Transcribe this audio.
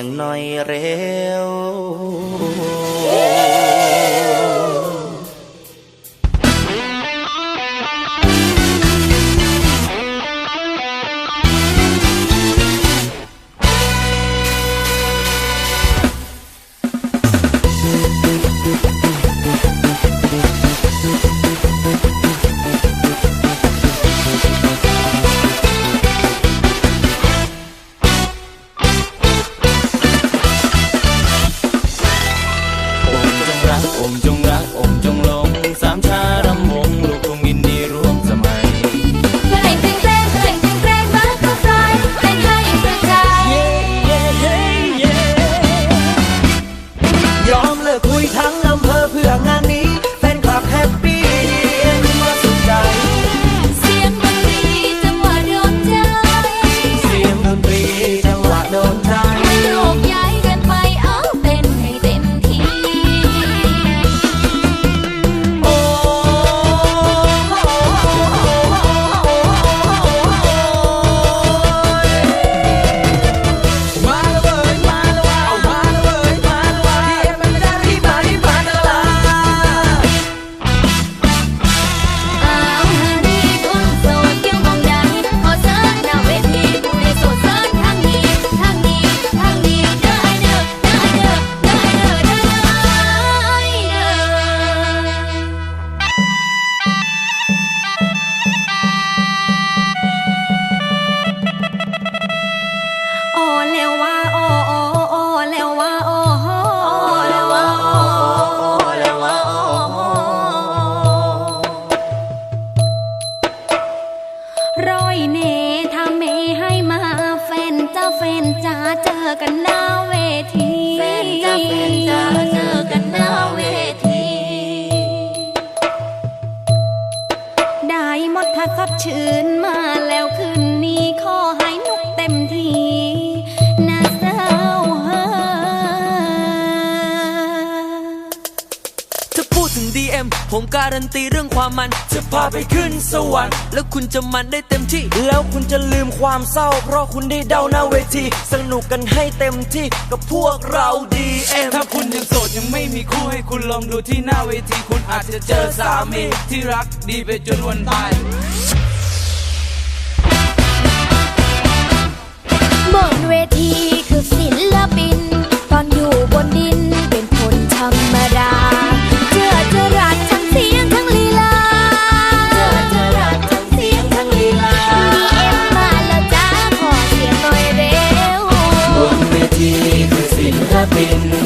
ยงหน่อยเร็ว 我们拥。 อกันหน้าเวทีแฟนจ้าแฟนจ้เจอกันหน้าเวที ได้หมดถ้าสดชื่น ผมการันตีเรื่องความมัน จะพาไปขึ้นสวรรค์ แล้วคุณจะมันได้เต็มที่ แล้วคุณจะลืมความเศร้า เพราะคุณได้เดาหน้าเวที สนุกกันให้เต็มที่กับพวกเราดีเอ็มถ้าคุณยังโสดยังไม่มีคู่ให้คุณลองดูที่หน้าเวที คุณอาจจะเจอสามีที่รักดีไปจนวันตาย in.